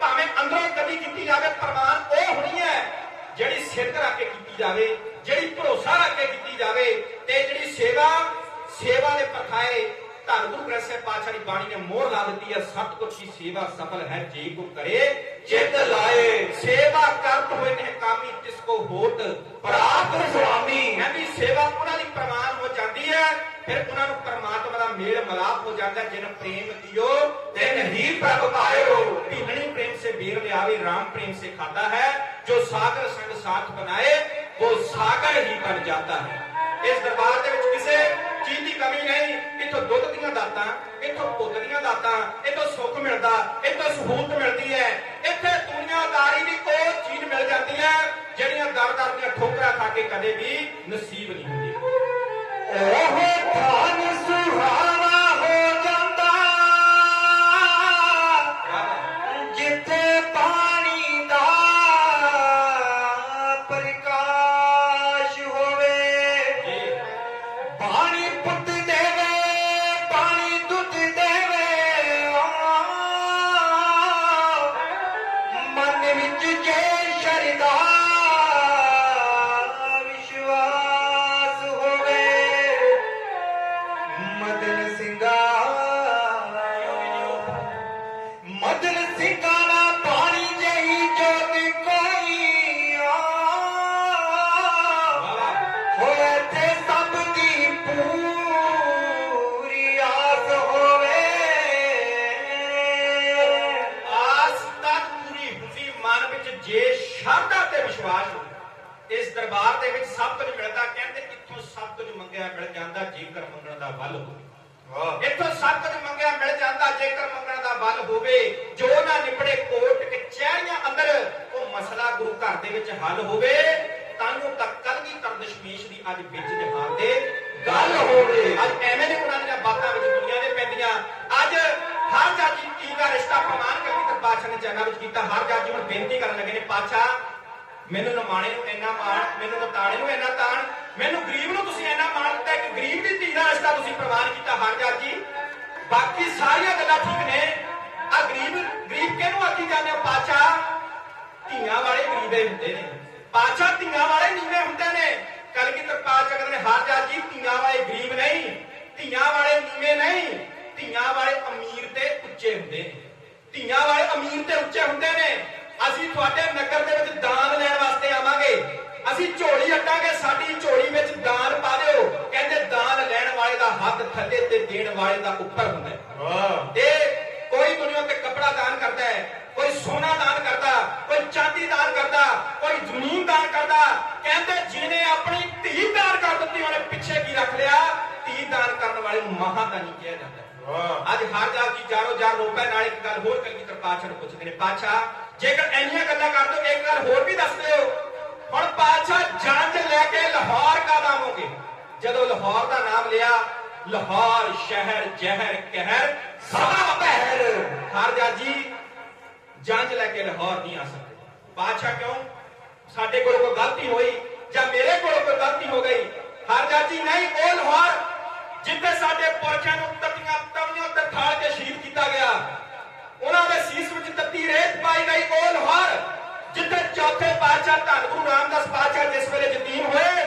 ਭਾਵੇਂ ਅੰਦਰੋਂ ਕਦੀ ਕੀਤੀ ਜਾਵੇ, ਪ੍ਰਮਾਣ ਉਹ ਹੋਣੀ ਹੈ ਜਿਹੜੀ ਸਿਰ ਰੱਖ ਕੇ ਕੀਤੀ ਜਾਵੇ, ਜਿਹੜੀ ਭਰੋਸਾ ਰੱਖ ਕੇ ਕੀਤੀ ਜਾਵੇ ਤੇ ਜਿਹੜੀ ਸੇਵਾ ਸੇਵਾ ਦੇ ਪਰਖਾਏ ਧੰਨ ਗੁਰੂ ਗ੍ਰੰਥ ਸਾਹਿਬ ਪਾਤਸ਼ਾਹ ਦੀ ਬਾਣੀ ਨੇ ਮੋਹਰ ਲਾ ਦਿੱਤੀ ਹੈ, ਸਤਿਗੁਰ ਦੀ ਸੇਵਾ ਸਫਲ ਹੈ, ਜੇ ਕੋ ਕਰੇ ਚਿੱਤ ਲਾਏ। ਸੇਵਾ ਕਰਤ ਹੋਏ ਨੇ ਕਾਮੀ, ਤਿਸ ਕੋ ਹੋਤ ਪ੍ਰਾਪਤ ਸੁਆਮੀ। ਕਹਿੰਦੀ ਸੇਵਾ, ਉਹਨਾਂ ਦੀ ਪ੍ਰਮਾਣ ਹੋ ਜਾਂਦੀ ਹੈ, ਫਿਰ ਉਹਨਾਂ ਨੂੰ ਪਰਮਾਤਮਾ ਦਾ ਮੇਲ ਮਲਾਪ ਹੋ ਜਾਂਦਾ, ਜਿਨ ਪ੍ਰੇਮ ਦਿਓ ਤਿਨ ਹੀ ਪ੍ਰਭ ਪਾਇਓ। ਭੀਲਣੀ ਪ੍ਰੇਮ ਸੇ ਬੇਰ ਲਿਆਵੇ RAM प्रेम से खाता है जो सागर संग साथ बनाए वो सागर ही बन जाता है ਇਸ ਦਰਬਾਰ ਦੇ ਵਿੱਚ ਕਿਸੇ ਚੀਜ਼ ਦੀ ਕਮੀ ਨਹੀਂ ਇੱਥੋਂ ਦੁੱਧ ਦੀਆਂ ਦਾਤਾਂ ਇੱਥੋਂ ਪੁੱਤ ਦੀਆਂ ਦਾਤਾਂ ਇੱਥੋਂ ਸੁੱਖ ਮਿਲਦਾ ਇੱਥੋਂ ਸਹੂਲਤ ਮਿਲਦੀ ਹੈ ਇੱਥੇ ਦੁਨੀਆਦਾਰੀ ਦੀ ਉਹ ਚੀਜ਼ ਮਿਲ ਜਾਂਦੀ ਹੈ ਜਿਹੜੀਆਂ ਦਰ ਦਰ ਦੀਆਂ ਠੋਕਰਾਂ ਖਾ ਕੇ ਕਦੇ ਵੀ ਨਸੀਬ ਨਹੀਂ ਹੁੰਦੀ ਉਹ ਬਲ ਹੋਵੇ। ਇੱਥੋਂ ਕੁਝ ਮੰਗਿਆ ਮਿਲ ਜਾਂਦਾ। ਜੇਕਰ ਮੰਗਣ ਦਾ ਬਲ ਹੋਵੇ ਜੋ ਨਾ ਨਿਪੜੇ ਕੋਟ ਕਚਹਿਰੀਆਂ ਅੰਦਰ ਉਹ ਮਸਲਾ ਗੁਰੂ ਘਰ ਦੇ ਵਿੱਚ ਹੱਲ ਹੋਵੇ ਤਾਨੂੰ ਤੱਕ ਕਲਗੀ ਕਰ ਦਸ਼ਮੇਸ਼ ਦੀ ਅੱਜ ਵਿੱਚ ਜਹਾਨ ਦੇ ਗੱਲ ਹੋਵੇ। ਅੱਜ ਐਵੇਂ ਦੇ ਉਹਨਾਂ ਦੀਆਂ ਬਾਤਾਂ ਵਿੱਚ ਦੁਨੀਆ ਦੇ ਪੈਂਦੀਆਂ। ਅੱਜ ਹਰ ਜਾਜੀ ਕੀ ਦਾ ਰਿਸ਼ਤਾ ਪ੍ਰਮਾਣ ਕਲਗੀ ਕਰ ਪਾਤਸ਼ਾਹ ਨੇ ਚਰਨਾਂ ਵਿੱਚ ਕੀਤਾ। ਹਰ ਜਾਜੀ ਹੁਣ ਬੇਨਤੀ ਕਰਨ ਲੱਗੇ ਨੇ ਪਾਤਸ਼ਾਹ ਮੈਨੂੰ ਨਮਾਣੇ ਨੂੰ ਇੰਨਾ ਮਾਣ ਮੈਨੂੰ ਨਤਾਣੇ ਨੂੰ ਇੰਨਾ ਤਾਣ ਮੈਨੂੰ ਗਰੀਬ ਨੂੰ ਤੁਸੀਂ ਇੰਨਾ ਮਾਣ ਦਿੱਤਾ ਕਿ ਗਰੀਬ ਦੀ ਧੀ ਦਾ ਰਿਸ਼ਤਾ ਤੁਸੀਂ ਪ੍ਰਵਾਨ ਕੀਤਾ ਹਰਜਾਰ ਜੀ। ਬਾਕੀ ਸਾਰੀਆਂ ਗੱਲਾਂ ਠੀਕ ਨੇ। ਆ ਗਰੀਬ ਗਰੀਬ ਕਿਹਨੂੰ ਆਖੀ ਜਾਂਦੇ ਹੋ? ਪਾਚਾ ਧੀਆਂ ਵਾਲੇ ਗਰੀਬੇ ਹੁੰਦੇ ਨੇ। ਪਾਚਾ ਧੀਆਂ ਵਾਲੇ ਨੀਵੇਂ ਹੁੰਦੇ ਨੇ। ਕਲਗੀਧਰ ਪਾਚਾ ਕਹਿੰਦੇ ਨੇ ਹਰਜਾਰ ਜੀ, ਧੀਆਂ ਵਾਲੇ ਗਰੀਬ ਨਹੀਂ। ਧੀਆਂ ਵਾਲੇ ਨੀਵੇਂ ਨਹੀਂ। ਧੀਆਂ ਵਾਲੇ ਅਮੀਰ ਤੇ ਉੱਚੇ ਹੁੰਦੇ ਨੇ। ਧੀਆਂ ਵਾਲੇ ਅਮੀਰ ਤੇ ਉੱਚੇ ਹੁੰਦੇ ਨੇ। ਅਸੀਂ ਤੁਹਾਡੇ ਨਗਰ ਦੇ ਵਿੱਚ ਦਾਨ ਲੈਣ ਵਾਸਤੇ ਆਵਾਂਗੇ। ਅਸੀਂ ਝੋਲੀ ਅੱਟਾਂਗੇ ਸਾਡੀ ਝੋਲੀ ਵਿੱਚ ਦਾਨ ਪਾ ਦਿਓ। ਕਹਿੰਦੇ ਦਾਨ ਲੈਣ ਵਾਲੇ ਦਾ ਹੱਥ ਥੱਲੇ ਤੇ ਦੇਣ ਵਾਲੇ ਦਾ ਉੱਪਰ ਹੁੰਦਾ ਹੈ। ਇਹ ਕੋਈ ਦੁਨੀਆ ਤੇ ਕਪੜਾ ਦਾਨ ਕਰਦਾ ਹੈ ਕੋਈ ਸੋਨਾ ਦਾਨ ਕਰਦਾ ਕੋਈ ਚਾਂਦੀ ਦਾਨ ਕਰਦਾ ਕੋਈ ਜ਼ਮੀਨ ਦਾਨ ਕਰਦਾ। ਕਹਿੰਦੇ ਜਿਹਨੇ ਆਪਣੀ ਧੀ ਦਾਨ ਕਰ ਦਿੱਤੀ ਉਹਨੇ ਪਿੱਛੇ ਕੀ ਰੱਖ ਲਿਆ? ਧੀ ਦਾਨ ਕਰਨ ਵਾਲੇ ਨੂੰ ਮਹਾਦਾਨੀ ਕਿਹਾ ਜਾਂਦਾ। ਅੱਜ ਹਰ ਜਾਤ ਦੀ ਜਾਰੋ ਜਾਰ ਲੋਕਾਂ ਨਾਲ ਇੱਕ ਗੱਲ ਹੋਰ ਕਲਗੀ ਨੂੰ ਪੁੱਛਦੇ ਨੇ ਪਾਤਸ਼ਾਹ ਜੇਕਰ ਇੰਨੀਆਂ ਗੱਲਾਂ ਕਰ ਦੋ ਇੱਕ ਗੱਲ ਹੋਰ ਵੀ ਦੱਸ ਦਿਓ ਹੁਣ ਪਾਤਸ਼ਾਹ ਜੰਜ ਲੈ ਕੇ ਲਾਹੌਰ ਕਾ ਆਵੋਗੇ? ਜਦੋਂ ਲਾਹੌਰ ਦਾ ਨਾਮ ਲਿਆ, ਲਾਹੌਰ ਸ਼ਹਿਰ ਜ਼ਹਿਰ ਕਹਿਰ ਸਦਾ ਪਹਿਰ ਹਰ ਜਾਜੀ ਜੰਜ ਲੈ ਕੇ ਲਾਹੌਰ ਨਹੀਂ ਆ ਸਕਦੇ। ਪਾਤਸ਼ਾਹ ਕਿਉਂ? ਸਾਡੇ ਕੋਲ ਕੋਈ ਗਲਤੀ ਹੋਈ ਜਾਂ ਮੇਰੇ ਕੋਲ ਕੋਈ ਗਲਤੀ ਹੋ ਗਈ? ਹਰ ਜਾਜੀ, ਨਹੀਂ, ਉਹ ਲਾਹੌਰ ਜਿੱਥੇ ਸਾਡੇ ਪੁਰਖਿਆਂ ਨੂੰ ਤਤੀਆਂ ਤਵੀਆਂ ਤੇ ਠਾਲ ਕੇ ਸ਼ਹੀਦ ਕੀਤਾ ਗਿਆ ਉਹਨਾਂ ਦੇ ਸੀਸ ਵਿੱਚ ਤੱਤੀ ਰੇਤ ਪਾਈ ਗਈ ਉਹ ਲਾਹੌਰ ਜਿੱਥੇ ਚੌਥੇ ਪਾਤਸ਼ਾਹ ਧੰਨ ਗੁਰੂ ਰਾਮਦਾਸ ਪਾਤਸ਼ਾਹ ਜਿਸ ਵੇਲੇ ਯਤੀਮ ਹੋਏ,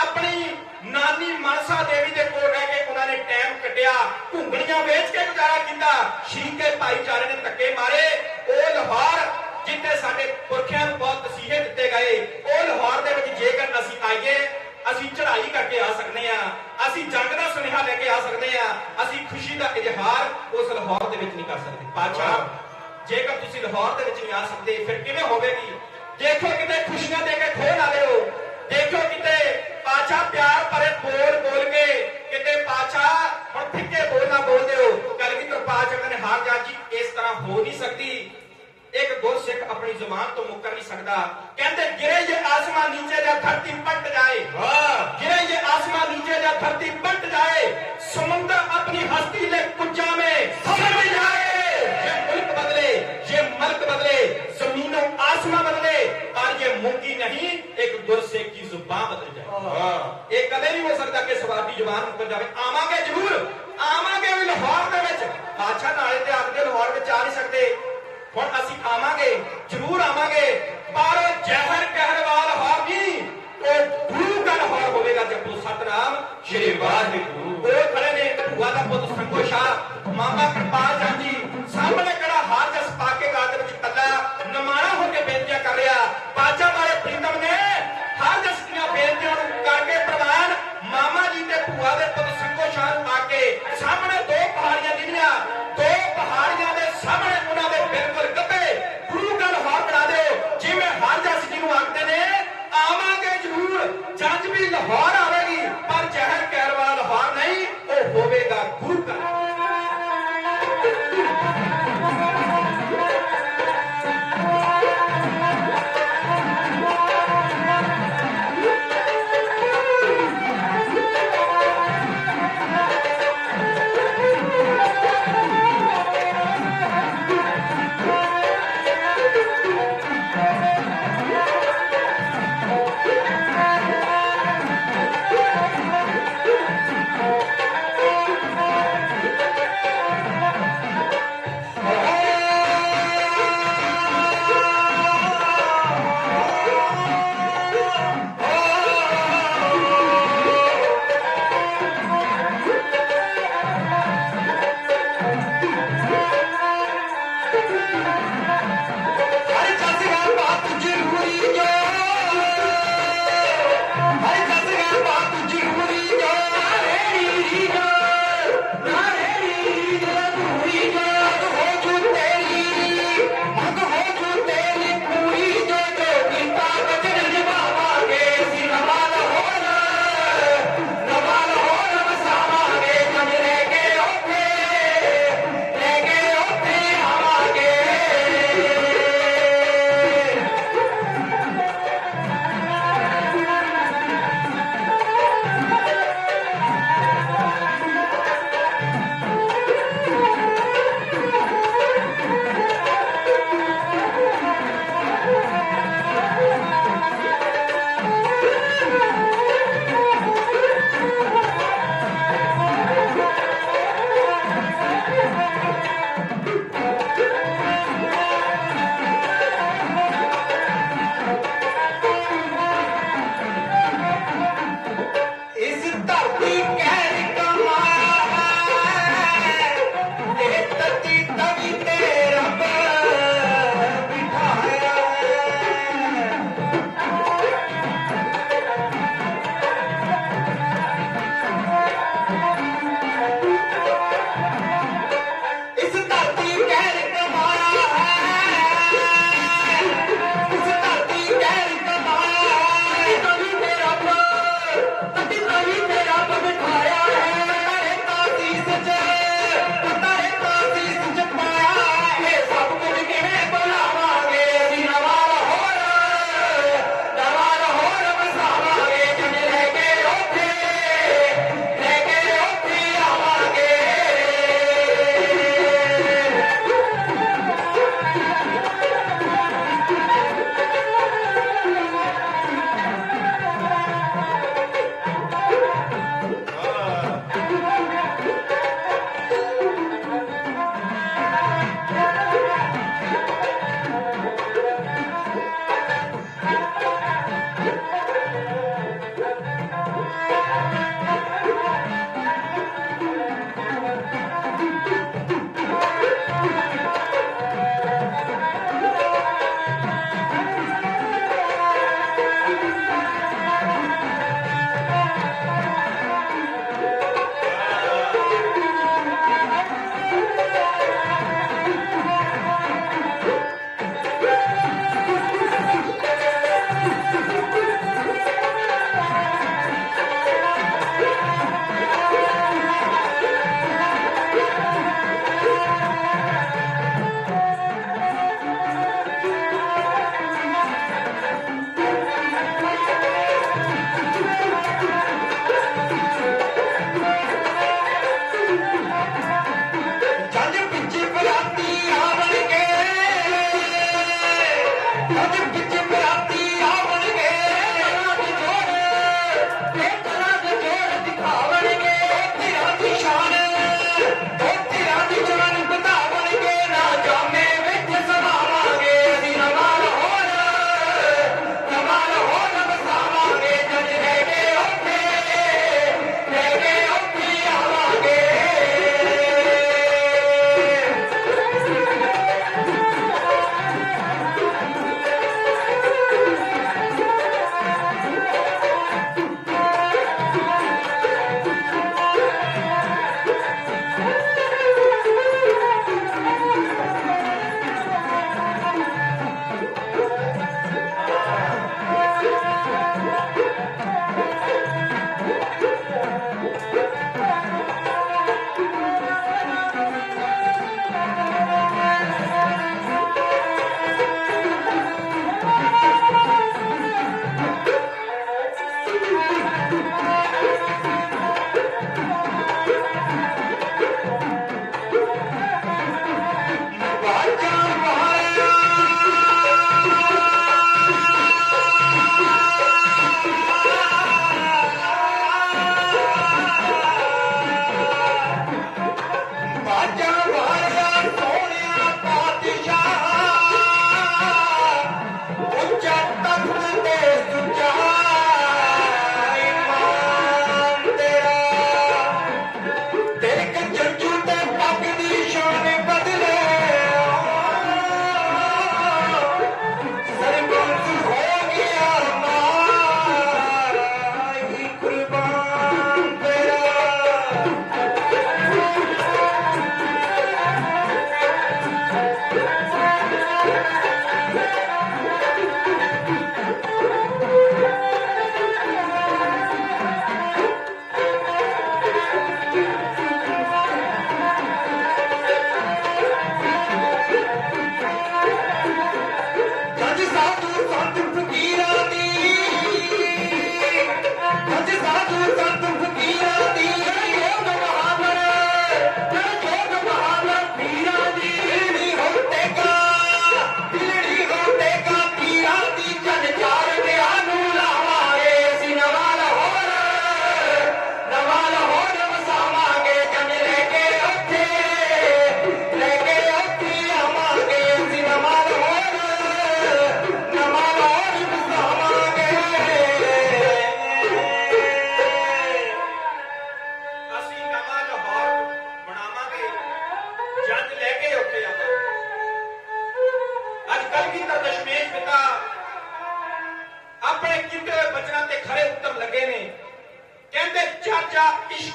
ਆਪਣੀ ਨਾਨੀ ਮਨਸਾ ਦੇਵੀ ਦੇ ਕੋਲ ਰਹਿ ਕੇ ਉਹਨਾਂ ਨੇ ਟਾਈਮ ਕੱਢਿਆ, ਘੁੰਗਣੀਆਂ ਵੇਚ ਕੇ ਗੁਜ਼ਾਰਾ ਕੀਤਾ ਸ਼ੀਕੇ ਭਾਈਚਾਰੇ ਨੇ ਧੱਕੇ ਮਾਰੇ। ਉਹ ਲਾਹੌਰ, ਜਿੱਥੇ ਸਾਡੇ ਪੁਰਖਿਆਂ ਨੂੰ ਬਹੁਤ ਤਸੀਹੇ ਦਿੱਤੇ ਗਏ, ਉਹ ਲਾਹੌਰ ਦੇ ਵਿੱਚ ਜੇਕਰ ਅਸੀਂ ਆਈਏ, ਅਸੀਂ ਚੜ੍ਹਾਈ ਕਰਕੇ ਆ ਸਕਦੇ ਆ ਅਸੀਂ ਜੰਗ ਦਾ ਸੁਨੇਹਾ ਲੈ ਕੇ ਆ ਸਕਦੇ ਆ ਅਸੀਂ ਖੁਸ਼ੀ ਦਾ ਇਜ਼ਹਾਰ ਉਸ ਲਾਹੌਰ ਦੇ ਵਿੱਚ ਨਹੀਂ ਕਰ ਸਕਦੇ। ਪਾਤਸ਼ਾਹ, ਜੇਕਰ ਤੁਸੀਂ ਲਾਹੌਰ ਦੇ ਵਿੱਚ ਨਹੀਂ ਆ ਸਕਦੇ, ਫਿਰ ਕਿਵੇਂ ਹੋਵੇਗੀ? ਦੇਖੋ ਕਿਤੇ ਖੁਸ਼ੀਆਂ ਦੇ ਕੇ ਖੋਹ ਨਾ ਲਿਓ। ਦੇਖੋ ਕਿਤੇ ਪਾਛਾ ਪਿਆਰ ਭਰੇ ਬੋਲ ਬੋਲ ਕੇ ਕਿਤੇ ਪਾਛਾ ਹੁਣ ਫਿੱਕੇ ਬੋਲ ਨਾ ਬੋਲ ਦਿਓ। ਗੱਲ ਵੀ ਕਿਰਪਾ ਚੱਕਣ ਹਾਰ ਜਾ ਜੀ ਇਸ ਤਰ੍ਹਾਂ ਹੋ ਨਹੀਂ ਸਕਦੀ। ਇੱਕ ਗੁਰ ਸਿੱਖ ਆਪਣੀ ਜ਼ੁਬਾਨ ਤੋਂ ਮੁੱਕਰ ਨਹੀਂ ਸਕਦਾ। ਕਹਿੰਦੇ ਗਿਰੇ ਜੇ ਆਸਮਾ ਨੀਚੇ ਜਾਂ ਧਰਤੀ ਪੱਟ ਜਾਏ। ਵਾਹ। ਗਿਰੇ ਜੇ ਆਸਮਾ ਨੀਚੇ ਜਾ ਧਰਤੀ ਪੱਟ ਜਾਏ ਸਮੁੰਦਰ ਆਪਣੀ ਹਸਤੀ ਲੈ ਕੁੱਜਾ ਮੇ ਸਮਝ ਜਾਏ पर ये मुमकिन नहीं एक गुरसे की जुबान बदल जाए ਇਹ ਕਦੇ ਨਹੀਂ ਹੋ ਸਕਦਾ ਕਿ ਸਵਾਦੀ ਜ਼ੁਬਾਨ ਮੁੱਕਰ ਜਾਵੇ ਆਵਾਂਗੇ ਜ਼ਰੂਰ ਆਵਾਂਗੇ ਵੀ ਲਾਹੌਰ ਦੇ ਵਿੱਚ ਬਾਦਸ਼ਾਹ ਨਾਲੇ ਤੇ ਆਖਦੇ ਲਾਹੌਰ ਵਿੱਚ ਆ ਨਹੀਂ ਸਕਦੇ ਹੁਣ ਅਸੀਂ ਆਵਾਂਗੇ ਜ਼ਰੂਰ ਆਵਾਂਗੇ ਪਰ ਜ਼ਹਿਰ ਕਹਿਰਵਾਲ ਹਾਮੀ ਉਹ ਗੁਰੂ ਘਰ ਹਾਰ ਹੋਵੇਗਾ ਜਪੋ ਸਤਨਾਮ ਸ਼੍ਰੀ ਵਾਹਿਗੁਰੂ ਉਹ ਖੜੇ ਨੇ ਭੂਆ ਦਾ ਪੁੱਤ ਸੰਗੋ ਸ਼ਾਹ ਮਾਮਾ ਕਿਰਪਾਲ ਚੰਦ ਜੀ ਸਾਹਮਣੇ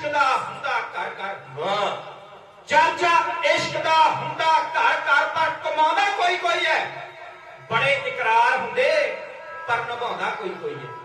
ਇਸ਼ਕ ਦਾ ਹੁੰਦਾ ਘਰ ਘਰ। ਵਾਹ ਚਾਚਾ ਇਸ਼ਕ ਦਾ ਹੁੰਦਾ ਘਰ ਘਰ ਪਰ ਕਮਾਉਂਦਾ ਕੋਈ ਕੋਈ ਹੈ। ਬੜੇ ਇਕਰਾਰ ਹੁੰਦੇ ਪਰ ਨਿਭਾਉਂਦਾ ਕੋਈ ਕੋਈ ਹੈ।